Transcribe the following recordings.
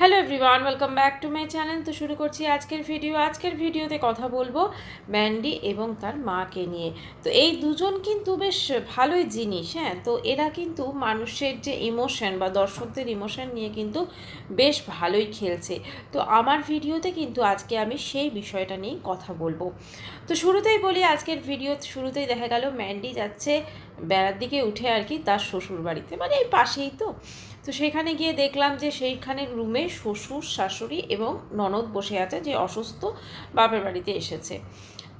Hello everyone welcome back to my channel তো শুরু করছি আজকের ভিডিও আজকের ভিডিওতে কথা বলব ম্যান্ডি এবং তার মাকে নিয়ে। তো এই দুজন কিন্তু বেশ ভালোই জিনিস হ্যাঁ? তো এরা কিন্তু মানুষের যে ইমোশন বা দর্শকদের ইমোশন নিয়ে কিন্তু বেশ ভালোই খেলছে। তো আমার ভিডিওতে কিন্তু আজকে আমি সেই বিষয়টা নিয়েই কথা বলব। তো শুরুতেই বলি, আজকের ভিডিও শুরুতেই দেখা গেল ম্যান্ডি যাচ্ছে বেড়ার দিকে উঠে আর কি তার শ্বশুর বাড়িতে মানে এই পাশেই তো। তো সেখানে গিয়ে দেখলাম যে সেইখানে রুমে শ্বশুর, শাশুড়ি এবং ননদ বসে আছে যে অসুস্থ বাপের বাড়িতে এসেছে।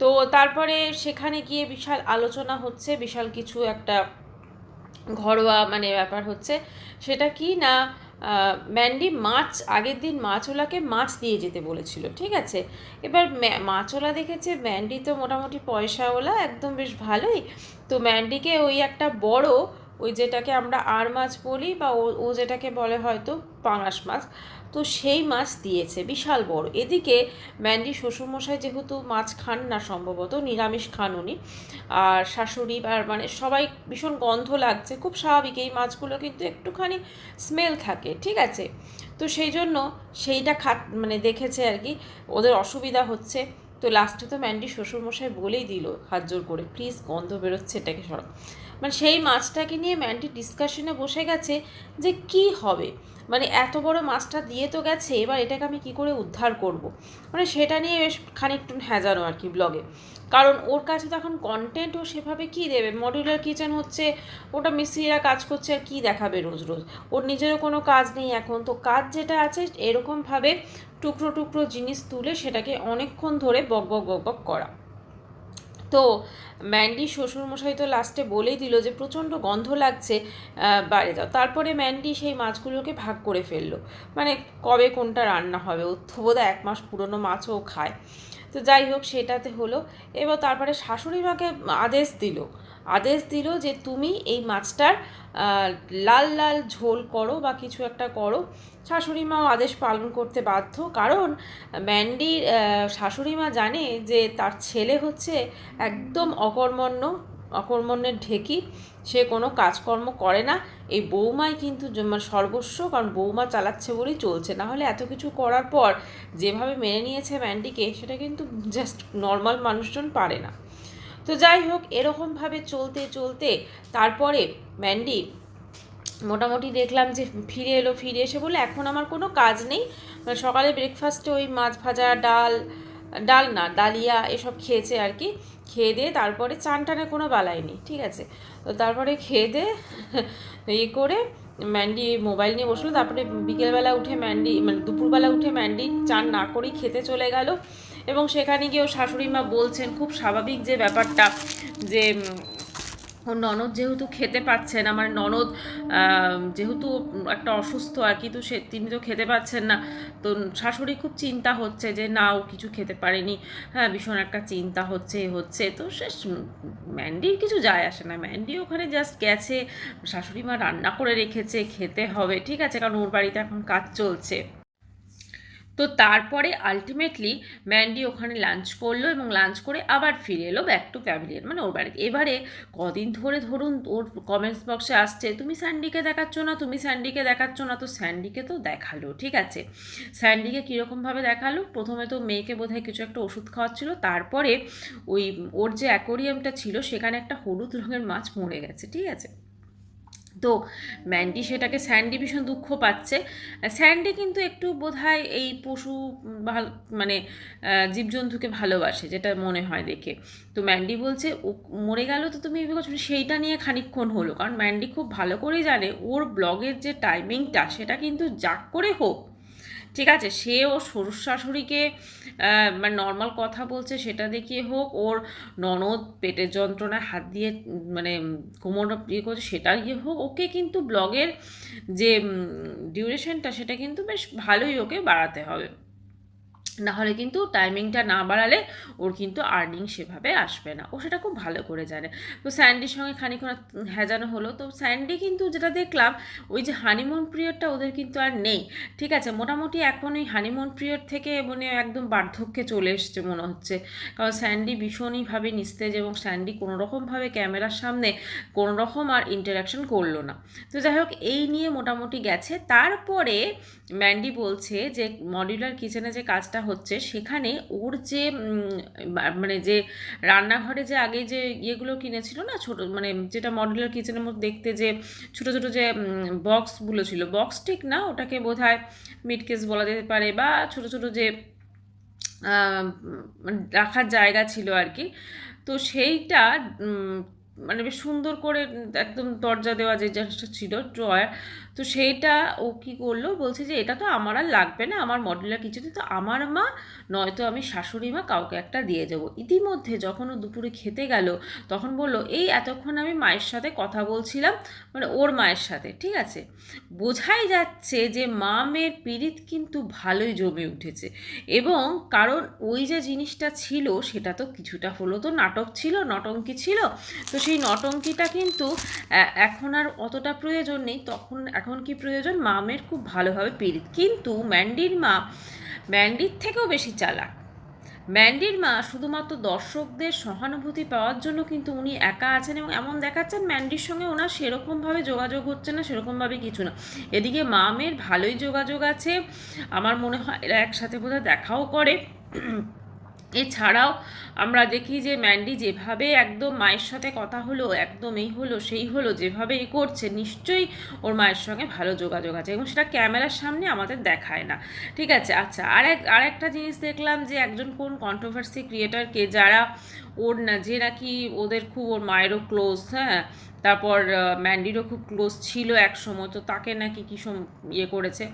তো তারপরে সেখানে গিয়ে বিশাল আলোচনা হচ্ছে, বিশাল কিছু একটা ঘরোয়া মানে ব্যাপার হচ্ছে। সেটা কি না ম্যান্ডি মাছ, আগের দিন মাছওয়ালাকে মাছ দিয়ে যেতে বলেছিল, ঠিক আছে? এবার মাছওয়ালা দেখেছে ম্যান্ডি তো মোটামুটি পয়সাওয়ালা, একদম বেশ ভালোই। তো ম্যান্ডিকে ওই একটা বড় ওই যেটাকে আমরা আর মাছ বলি বা ও যেটাকে বলে হয়তো পাঙাশ মাছ, তো সেই মাছ দিয়েছে, বিশাল বড়। এদিকে ম্যান্ডি শ্বশুরমশাই যেহেতু মাছ খান না সম্ভবত, নিরামিষ খান উনি, আর শাশুড়ি আর মানে সবাই ভীষণ গন্ধ লাগছে, খুব স্বাভাবিক, এই মাছগুলো কিন্তু একটুখানি স্মেল থাকে, ঠিক আছে? তো সেই জন্য সেইটা খা মানে দেখেছে আর কি, ওদের অসুবিধা হচ্ছে। তো লাস্টে তো ম্যান্ডি শ্বশুরমশাই বলেই দিল, হাত জোর করে প্লিজ গন্ধ বেরোচ্ছে এটাকে সরাও। মানে সেই মাছটাকে নিয়ে ম্যান্ডি ডিসকাশনে বসে গেছে যে কি হবে? মানে এত বড় মাছটা দিয়ে তো গেছে, এবার এটাকে আমি কি করে উদ্ধার করব। মানে সেটা নিয়ে বেশ খানিকটু হ্যাজানো আর কি ব্লগে কারণ ওর কাছে তো এখন কন্টেন্ট ও সেভাবে কি দেবে? মডিউলার কিচেন হচ্ছে, ওটা মিস্ত্রিরা কাজ করছে আর কী দেখাবে রোজ রোজ? ওর নিজেরও কোনো কাজ নেই এখন। তো কাজ যেটা আছে, এরকমভাবে টুকরো টুকরো জিনিস তুলে সেটাকে অনেকক্ষণ ধরে বক বক বক বক করা। তো ম্যান্ডি শ্বশুরমশাই তো লাস্টে বলেই দিল যে প্রচণ্ড গন্ধ লাগছে বাইরে যাও। তারপরে ম্যান্ডি সেই মাছগুলোকে ভাগ করে ফেলল। মানে কবে কোনটা রান্না হবে? বোধহয় এক মাস পুরনো মাছও খায়। তো যাই হোক, সেটাতে হলো। এবার তারপরে শাশুড়ি মাকে আদেশ দিল আদেশ দিল যে তুমি এই মাছটার লাল লাল ঝোল করো বা কিছু একটা করো। শাশুড়ি মাও আদেশ পালন করতে বাধ্য। কারণ ম্যান্ডির শাশুড়ি মা জানে যে তার ছেলে হচ্ছে একদম অকর্মণ্য, অকর্মণ্যের ঢেকি। সে কোনো কাজকর্ম করে না। এই বৌমাই কিন্তু মানে সর্বস্ব, কারণ বৌমা চালাচ্ছে বলেই চলছে। না হলে এত কিছু করার পর যেভাবে মেনে নিয়েছে ম্যান্ডিকে, সেটা কিন্তু জাস্ট নর্মাল মানুষজন পারে না। তো যাই হোক এরকমভাবে চলতে চলতে তারপরে ম্যান্ডি মোটামুটি দেখলাম যে ফিরে এলো, ফিরে এসে বলে এখন আমার কোনো কাজ নেই। সকালে ব্রেকফাস্টে ওই মাছ ভাজা, ডাল ডাল না, ডালিয়া এসব খেয়েছে আর কি। খেয়ে দিয়ে তারপরে চান টানে কোনো বালাই নেই, ঠিক আছে? তো তারপরে খেয়ে দিয়ে ইয়ে করে ম্যান্ডি মোবাইল নিয়ে বসল। তারপরে বিকেলবেলা উঠে ম্যান্ডি মানে দুপুরবেলা উঠে ম্যান্ডি চান না করেই খেতে চলে গেল। এবং সেখানে গিয়েও শাশুড়ি মা বলছেন, খুব স্বাভাবিক যে ব্যাপারটা যে ওর ননদ যেহেতু খেতে পাচ্ছেন আমার ননদ যেহেতু একটা অসুস্থ আর কি, তো সে, তিনি তো খেতে পাচ্ছেন না, তো শাশুড়ি খুব চিন্তা হচ্ছে যে, না, ও কিছু খেতে পারেনি হ্যাঁ ভীষণ একটা চিন্তা হচ্ছে হচ্ছে, তো সে ম্যান্ডির কিছু যায় আসে না, ম্যান্ডি ওখানে জাস্ট গেছে, শাশুড়ি মা রান্না করে রেখেছে, খেতে হবে, ঠিক আছে, কারণ ওর বাড়িতে এখন কাজ চলছে। তো তারপরে আলটিমেটলি ম্যান্ডি ওখানে লাঞ্চ করল এবং লাঞ্চ করে আবার ফিরে এলো ব্যাক টু প্যাভিলিয়ন মানে ওর বাড়িতে। এবারে কদিন ধরে ধরুন ওর কমেন্টস বক্সে আসছে, তুমি স্যান্ডিকে দেখাচ্ছ না? তুমি স্যান্ডিকে দেখাচ্ছ না? তো স্যান্ডিকে তো দেখাল, ঠিক আছে? স্যান্ডিকে কীরকমভাবে দেখাল? প্রথমে তো মেয়েকে বোধহয় কিছু একটা ওষুধ খাওয়াচ্ছিল, তারপরে ওই ওর যে অ্যাকোরিয়ামটা ছিল, সেখানে একটা হলুদ রঙের মাছ মরে গেছে, ঠিক আছে? তো ম্যান্ডি সেটাকে স্যান্ডি ভীষণ দুঃখ পাচ্ছে স্যান্ডি কিন্তু একটু বোধহয় এই পশু ভালো মানে জীবজন্তুকে ভালোবাসে, যেটা মনে হয় দেখে তো ম্যান্ডি বলছে, ও, মরে গেল তো তুমি করছ?" সেইটা নিয়ে খানিক্ষণ হলো কারণ ম্যান্ডি খুব ভালো করেই জানে, ওর ব্লগের যে টাইমিংটা সেটা কিন্তু যাক করে হোক ঠিক আছে, সে ও শ্বশুর শাশুড়িকে মানে নর্মাল কথা বলছে সেটা দেখিয়ে হোক, ওর ননদ পেটের যন্ত্রণায় হাত দিয়ে মানে কোমর ইয়ে করছে সেটা গিয়ে হোক, ওকে কিন্তু ব্লগের যে ডিউরেশনটা সেটা কিন্তু বেশ ভালোই ওকে বাড়াতে হবে। না হলে কিন্তু টাইমিংটা না বাড়ালে ওর কিন্তু আর্নিং সেভাবে আসবে না। ও সেটা খুব ভালো করে জানে। তো স্যান্ডির সঙ্গে খানিক্ষণ হ্যাজানো হলো। তো স্যান্ডি কিন্তু যেটা দেখলাম, ওই যে হানিমুন পিরিয়ডটা ওদের কিন্তু আর নেই। ঠিক আছে? মোটামুটি এখন ওই হানিমুন পিরিয়ড থেকে মানে একদম বার্ধক্যে চলে এসছে মনে হচ্ছে। কারণ স্যান্ডি ভীষণইভাবে নিস্তেজ এবং স্যান্ডি কোনো রকমভাবে ক্যামেরার সামনে কোনো রকম আর ইন্টারাকশন করল না। তো যাই হোক, এই নিয়ে মোটামুটি গেছে। তারপরে ম্যান্ডি বলছে যে মডিউলার কিচেনে যে কাজটা হচ্ছে, সেখানে ওর যে মানে যে রান্নাঘরে যে আগে যে ইয়েগুলো কিনেছিল না, ছোট মানে যেটা মডুলার কিচেনের মধ্যে দেখতে যে ছোট ছোট যে বক্সগুলো ছিল বক্স ঠিক না, ওটাকে বোধ হয় মিটকেস বলা যেতে পারে বা ছোট ছোট যে রাখার জায়গা ছিল আর কি, তো সেইটা মানে বেশ সুন্দর করে একদম দরজা দেওয়া যে জিনিসটা ছিল, ড্রয়ার, তো সেইটা ও কি করল? বলছে যে, এটা তো আমার আর লাগবে না, আমার মডেলার কিছুতে, তো আমার মা, নয়তো আমি শাশুড়ি মা কাউকে একটা দিয়ে যাব। ইতিমধ্যে যখন ও দুপুরে খেতে গেল, তখন বলল, এই এতক্ষণ আমি মায়ের সাথে কথা বলছিলাম মানে ওর মায়ের সাথে, ঠিক আছে? বোঝাই যাচ্ছে যে মা মেয়ের পীড়িত কিন্তু ভালোই জমে উঠেছে এবং কারণ ওই যে জিনিসটা ছিল, সেটা তো কিছুটা হলো তো নাটক ছিল, নটঙ্কি ছিল, তো সেই নটঙ্কিটা কিন্তু এখন আর অতটা প্রয়োজন নেই। তখন, এখন কি প্রয়োজন? মামের খুব ভালোভাবে পীড়িত। কিন্তু ম্যান্ডির মা, ম্যান্ডির থেকেও বেশি চালাক। ম্যান্ডির মা শুধুমাত্র দর্শকদের সহানুভূতি পাওয়ার জন্য কিন্তু উনি একা আছেন এবং এমন দেখাচ্ছেন ম্যান্ডির সঙ্গে ওনার সেরকমভাবে যোগাযোগ হচ্ছে না, সেরকমভাবে কিছু না। এদিকে মামের ভালোই যোগাযোগ আছে। আমার মনে হয় এরা একসাথে বোধহয় দেখাও করে। এছাড়াও আমরা দেখি যে ম্যান্ডি যেভাবে একদম মায়ের সাথে কথা হলো, একদম এই হলো, সেই হলো, যেভাবে এ করছে, নিশ্চয়ই ওর মায়ের সঙ্গে ভালো যোগাযোগ আছে এবং সেটা ক্যামেরার সামনে আমাদের দেখায় না। ঠিক আছে আচ্ছা আরেক, আরেকটা জিনিস দেখলাম যে একজন কোন কন্ট্রোভার্সি ক্রিয়েটারকে যারা ওর না, যে নাকি ওদের খুব, ওর মায়েরও ক্লোজ হ্যাঁ? তারপর ম্যান্ডিরও খুব ক্লোজ ছিল এক সময়, তো তাকে নাকি কী সম ইয়ে করেছে?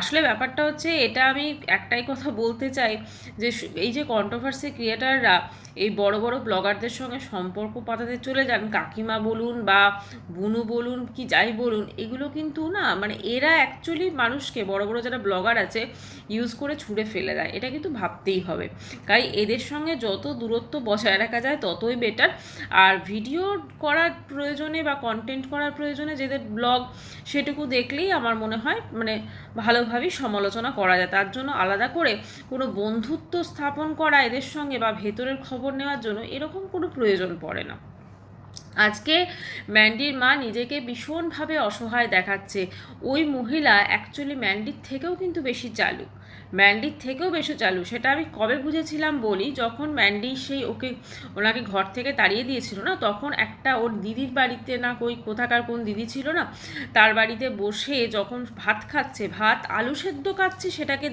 আসলে ব্যাপারটা হচ্ছে, এটা আমি একটাই কথা বলতে চাই, যে এই যে কন্ট্রোভার্সি ক্রিয়েটাররা এই বড় বড় ব্লগারদের সঙ্গে সম্পর্ক পাতাতে চলে যান, কাকিমা বলুন বা বুনু বলুন, কি যাই বলুন, এগুলো কিন্তু না মানে এরা অ্যাকচুয়ালি মানুষকে, বড় বড় যারা ব্লগার আছে ইউজ করে ছুঁড়ে ফেলে দেয়, এটা কিন্তু ভাবতেই হবে। তাই এদের সঙ্গে যত দূরত্ব বজায় রাখা যায় ততই বেটার আর ভিডিও করার প্রয়োজনে বা কন্টেন্ট করার প্রয়োজনে যেদের ব্লগ সেটুকু দেখলেই আমার মনে হয় মানে ভালোভাবেই সমালোচনা করা যায়। তার জন্য আলাদা করে কোনো বন্ধুত্ব স্থাপন করা এদের সঙ্গে বা ভেতরের খবর নেওয়ার জন্য এরকম কোনো প্রয়োজন পড়ে না। আজকে ম্যান্ডির মা নিজেকে ভীষণভাবে অসহায় দেখাচ্ছে। ওই মহিলা অ্যাকচুয়ালি ম্যান্ডির থেকেও কিন্তু বেশি চালু ম্যান্ডির থেকেও বেশি চালু। সেটা আমি কবে বুঝেছিলাম বলি, যখন ম্যান্ডি সেই ওকে, ওনাকে ঘর থেকে তাড়িয়ে দিয়েছিল না, তখন একটা ওর দিদির বাড়িতে না কই কোথাকার কোন দিদি ছিল না, তার বাড়িতে বসে যখন ভাত খাচ্ছে, ভাত আলু সেদ্ধ খাচ্ছে, সেটাকে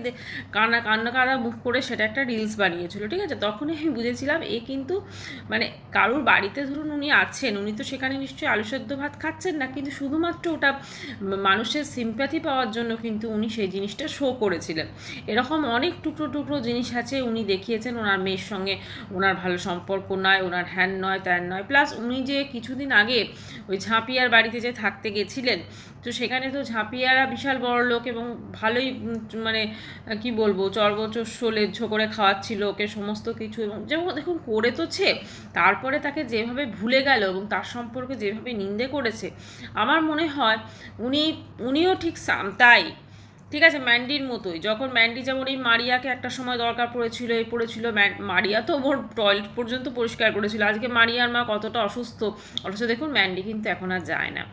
কান্না কান্না কান্না মুখ করে সেটা একটা রিলস বানিয়েছিল, ঠিক আছে? তখনই আমি বুঝেছিলাম এ কিন্তু মানে কারুর বাড়িতে ধরুন উনি আছেন, উনি তো সেখানে নিশ্চয়ই আলু সেদ্ধ ভাত খাচ্ছেন না, কিন্তু শুধুমাত্র ওটা মানুষের সিম্প্যাথি পাওয়ার জন্য কিন্তু উনি সেই জিনিসটা শো করেছিলেন। এরকম অনেক টুকরো টুকরো জিনিস আছে উনি দেখিয়েছেন, ওনার মেয়ের সঙ্গে। ওনার ভালো সম্পর্ক নয়, ওনার হ্যান নয়, ত্যান নয়। প্লাস উনি যে কিছুদিন আগে ওই ঝাঁপিয়ার বাড়িতে যে থাকতে গেছিলেন, তো সেখানে তো ঝাঁপিয়ারা বিশাল বড় লোক এবং ভালোই মানে কি বলব চর্বচস্য ঝো করে খাওয়াচ্ছিল ওকে সমস্ত কিছু এবং যেমন দেখুন করে তোছে তারপরে তাকে যেভাবে ভুলে গেল এবং তার সম্পর্কে যেভাবে নিন্দে করেছে, আমার মনে হয় উনি, উনিও ঠিক সাম, তাই। ঠিক আছে ম্যান্ডির মতোই। যখন ম্যান্ডি যেমন এই মারিয়াকে একটা সময় দরকার পড়েছিল এই পড়েছিল মারিয়া তো ওর টয়লেট পর্যন্ত পরিষ্কার করেছিল। আজকে মারিয়ার মা কতটা অসুস্থ, অথচ দেখুন ম্যান্ডি কিন্তু এখন আর যায় না।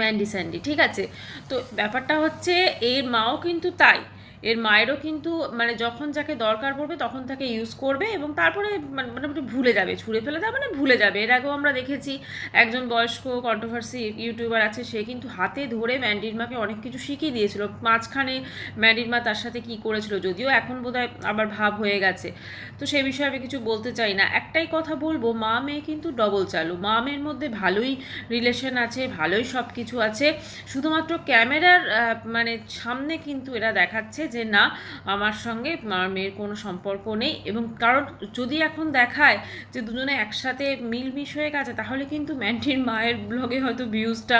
ম্যান্ডি স্যান্ডি ঠিক আছে? তো ব্যাপারটা হচ্ছে, এর মাও কিন্তু তাই। এর মায়েরও কিন্তু মানে যখন যাকে দরকার পড়বে তখন তাকে ইউজ করবে এবং তারপরে মানে মোটামুটি ভুলে যাবে। ছুঁড়ে ফেলে দেয় মানে ভুলে যাবে। এর আগেও আমরা দেখেছি, একজন বয়স্ক কন্ট্রোভার্সি ইউটিউবার আছে, সে কিন্তু হাতে ধরে ম্যান্ডির মাকে অনেক কিছু শিখিয়ে দিয়েছিল। মাঝখানে ম্যান্ডির মা তার সাথে কি করেছিল যদিও এখন বোধহয় আবার ভাব হয়ে গেছে। তো সে বিষয়ে আমি কিছু বলতে চাই না। একটাই কথা বলব, মা মেয়ে কিন্তু ডবল চালু। মা মেয়ের মধ্যে ভালোই রিলেশন আছে, ভালোই সব কিছু আছে। শুধুমাত্র ক্যামেরার মানে সামনে কিন্তু এরা দেখাচ্ছে যে না, আমার সঙ্গে আমার মেয়ের কোনো সম্পর্ক নেই এবং কারণ যদি এখন দেখায় যে দুজনে একসাথে মিলমিশ হয়ে গেছে, তাহলে কিন্তু ম্যান্টির মায়ের ব্লগে হয়তো ভিউজটা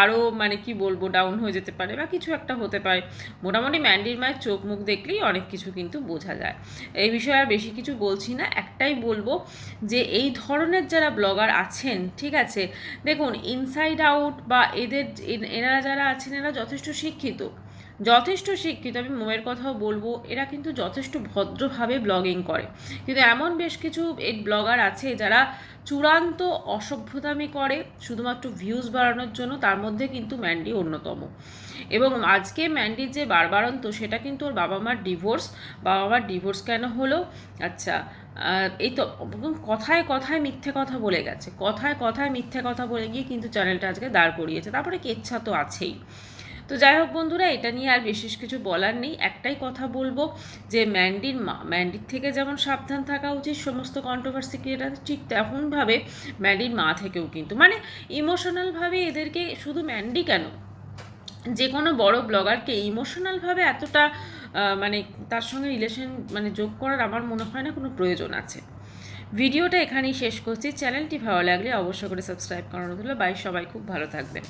আরও মানে কি বলব ডাউন হয়ে যেতে পারে বা কিছু একটা হতে পারে। মোটামুটি ম্যান্ডির মায়ের চোখ মুখ দেখলেই অনেক কিছু কিন্তু বোঝা যায়। এই বিষয়ে আর বেশি কিছু বলছি না। একটাই বলব যে এই ধরনের যারা ব্লগার আছেন, ঠিক আছে, দেখুন ইনসাইড আউট বা এদের, এনারা যারা আছেন, এরা যথেষ্ট শিক্ষিত। যথেষ্ট শিক্ষিত, আমি মোমের কথাও বলব, এরা কিন্তু যথেষ্ট ভদ্রভাবে ব্লগিং করে। কিন্তু এমন বেশ কিছু এই ব্লগার আছে যারা চূড়ান্ত অসভ্যতামি করে, শুধুমাত্র ভিউজ বাড়ানোর জন্য, তার মধ্যে কিন্তু ম্যান্ডি অন্যতম। এবং আজকে ম্যান্ডির যে বারবারন্ত, সেটা কিন্তু ওর বাবা মার ডিভোর্স বাবা মার ডিভোর্স কেন হলো? আচ্ছা এই তো কথায় কথায় মিথ্যে কথা বলে গেছে। কথায় কথায় মিথ্যে কথা বলে গিয়ে কিন্তু চ্যানেলটা আজকে দাঁড় করিয়েছে। তারপরে কেচ্ছা তো আছেই। তো যাই হোক বন্ধুরা, এটা নিয়ে আর বিশেষ কিছু বলার নেই। একটাই কথা বলব যে ম্যান্ডির ম্যান্ডির থেকে যেমন সাবধান থাকা উচিত সমস্ত কন্ট্রোভার্সি ক্রিয়েটার ঠিক তেমনভাবে ম্যান্ডির মা থেকেও কিন্তু। মানে ইমোশনালভাবে এদেরকে শুধু ম্যান্ডি কেন? যে কোনো বড় ব্লগারকে ইমোশনালভাবে এতটা মানে তার সঙ্গে রিলেশন মানে যোগ করার আমার মনে হয় না কোনো প্রয়োজন আছে। ভিডিওটা এখানেই শেষ করছি। চ্যানেলটি ভালো লাগলে অবশ্যই করে সাবস্ক্রাইব করানো হলো বাই সবাই। খুব ভালো থাকবেন।